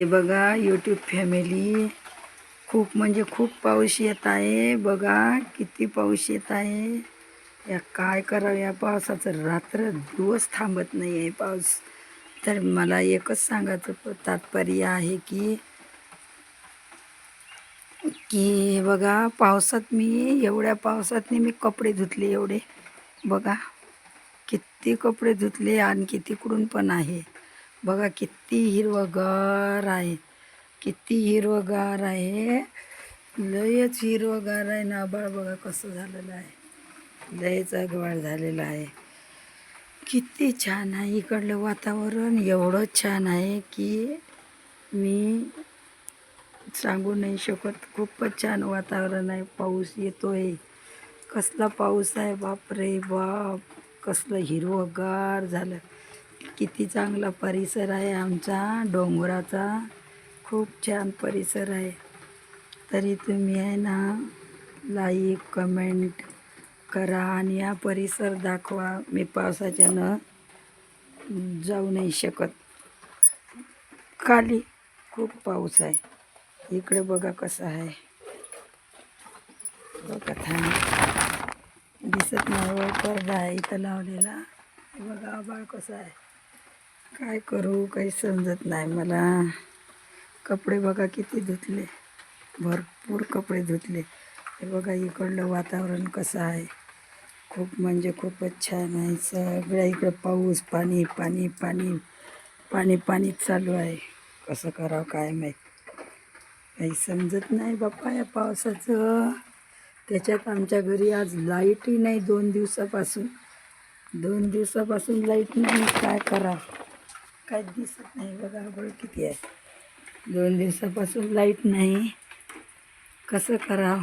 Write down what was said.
हे बघा YouTube family खूप म्हणजे खूप पाऊस येत आहे. बघा किती पाऊस येत आहे. या काय करावं या पावसाचं रात्र दिवस थांबत नाही आहे पाऊस. तर मला एकच सांगायचं तात्पर्य आहे की की बघा पावसात मी एवढ्या पावसात मी कपडे धुतले एवढे. बघा किती कपडे धुतले आणखी तिकडून पण आहे. बघा किती हिरवगार आहे. किती हिरवगार आहे. लयच हिरवगार आहे ना आबाळ बघा कसं झालेलं आहे. लयच गवाळ झालेलं आहे. किती छान आहे इकडलं वातावरण. एवढं छान आहे की मी सांगू नाही शकत. खूपच छान वातावरण आहे. पाऊस येतोय. कसला पाऊस आहे. बापरे बाप. कसलं हिरवगार झालं. किती चांगला परिसर आहे आमचा. डोंगराचा खूप छान परिसर आहे. तरी तुम्ही आहे ना लाईक कमेंट करा आणि हा परिसर दाखवा. मी पावसाच्यानं जाऊ नाही शकत. खाली खूप पाऊस आहे. इकडे बघा कसं आहे. बघा थांब. दिसत नाही हो, पडदा आहे इथं लावलेला. बघा आबाळ कसं आहे. काय करू? काही समजत नाही मला. कपडे बघा किती धुतले. भरपूर कपडे धुतले. हे बघा इकडलं वातावरण कसं आहे. खूप म्हणजे खूपच छान आहे. सगळ्या इकडं पाऊस पाणी पाणी पाणी पाणी पाणीच चालू आहे. कसं करावं काय माहीत. काही समजत नाही बाप्पा या पावसाचं. त्याच्यात आमच्या घरी आज लाईटही नाही दोन दिवसापासून. दोन दिवसापासून लाइट नाही. काय करावं? काय दिसत नाही. बघा आभाळ किती आहे. दोन दिवसापासून लाइट नाही. कसं करावं?